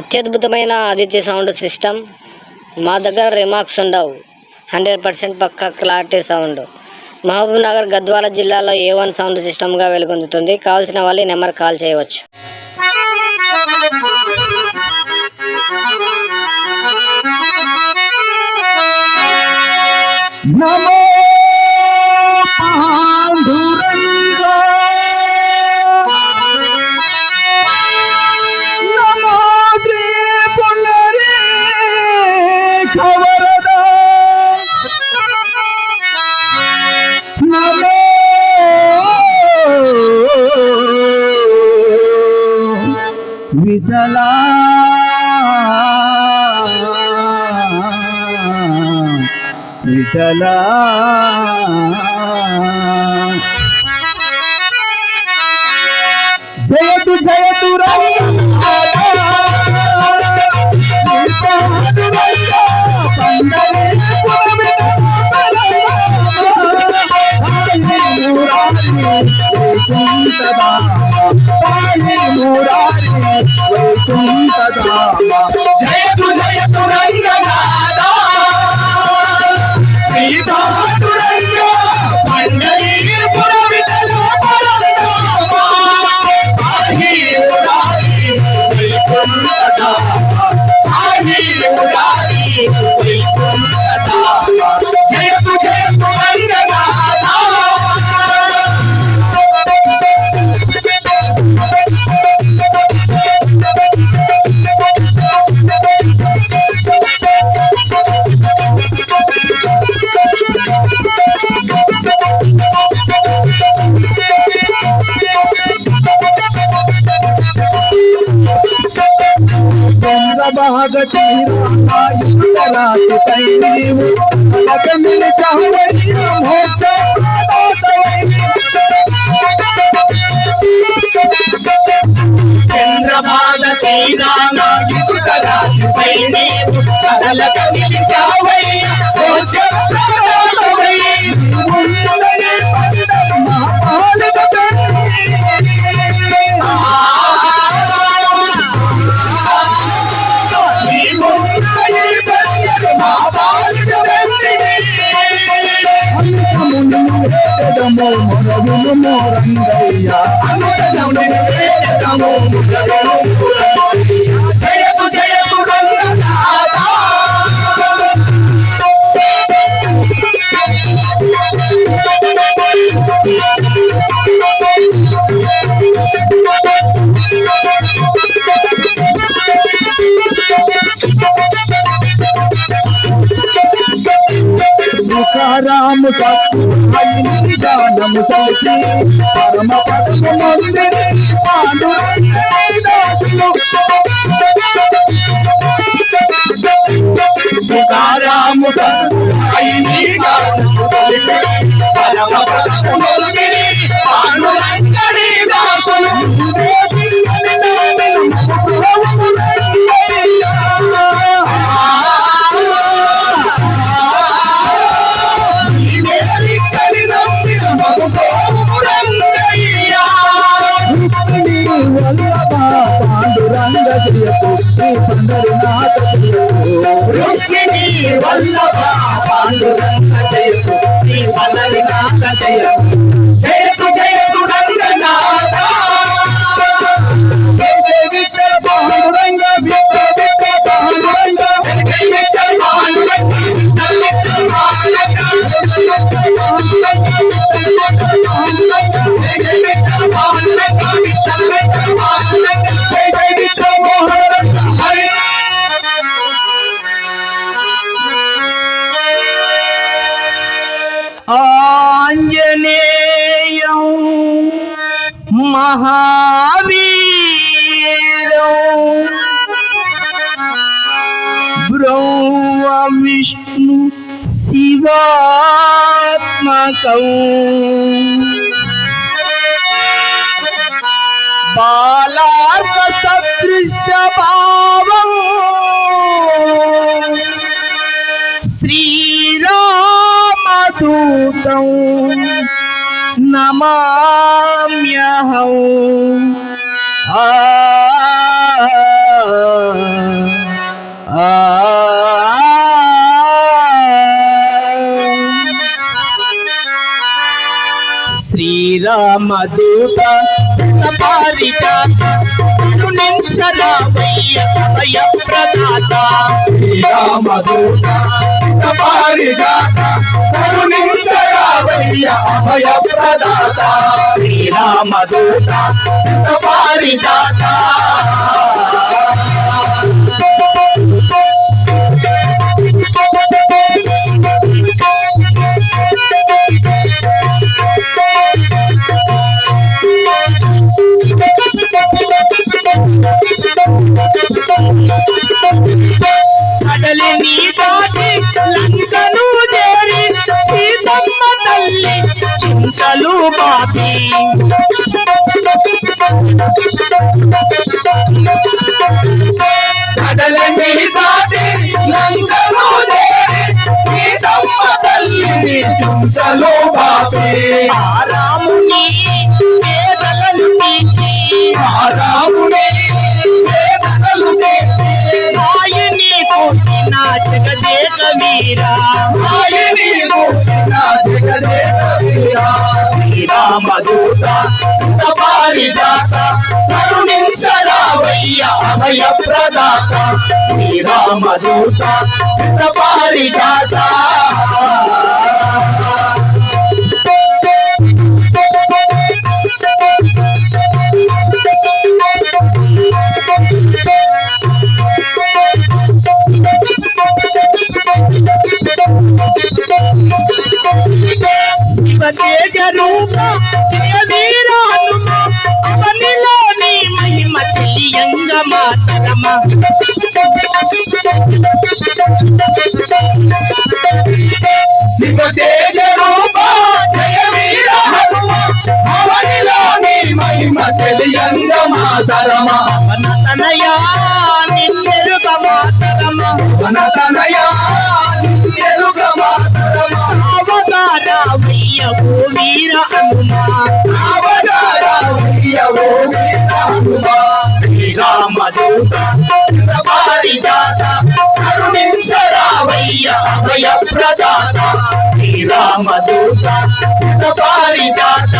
అత్యద్భుతమైన Aditya sound system. మా దగ్గర రిమార్క్స్ ఉండవు. హండ్రెడ్ పర్సెంట్ పక్క క్లారిటీ సౌండ్. మహబూబ్ నగర్ గద్వాల జిల్లాలో ఏ వన్ సౌండ్ సిస్టమ్గా వెలుగొందుతుంది? కావాల్సిన వాళ్ళు నెంబర్ కాల్ చేయవచ్చు. నమో విఠలా విఠలా జయతు జయతు జయతు జయతు రంగనాథ. శ్రీపాటురంగ పండరీపుర విఠల పరంధామ సాగి ఉడాలి వైకుంఠధామ చంద్రబాగ తీరాయురాతి పై నీవు అగమిలి కహవయ్య పై కమిలి చావయ్య తుకారాము గానము సలికి పరమ పదము మందిరి పరమ పదము వల్లభ పాండురంగ జయకు శ్రీ పండరినాథ జయకు జయతు జయతు రంగనాథ జయ విఠల పాండురంగ విఠల విఠల పాండురంగ జయ విఠల పాండురంగ విఠల విఠల పాండురంగ జయ విఠల పాండురంగ విఠల महावीरों। ब्रह्म विष्णु शिवात्मकौ बालार्कसदृशभावम् श्रीरामदूतौ నమామ్యహం. ఆ శ్రీరామదూత పారిజాత కరుణించరామయ్య అభయ ప్రదాత శ్రీరామదూత పారిజాత కరుణించరావయ్య అభయ ప్రదాత శ్రీరామదూత పారిజాత చింతలు బాపి కడల దాటి శ్రీరామదూత పారిదాత కరుణించరావయ్య అభయ ప్రదాత శ్రీరామదూత పారిదాత శివతేజ రూప జయ వీర హనుమ అవనిలో నీ మహిమ తెలియంగ మాతరమ శివ తేజ రూప జయ వీర హనుమ అవనిలోని మహిమ తెలియంగ మాతరమ వనతనయా నిన్నెరుగ మాతరమ వనతనయా ఓ శ్రీరామదూత పారిజాత కరుణించరావయ్య అభయ ప్రదాత శ్రీరామదూత పారిజాత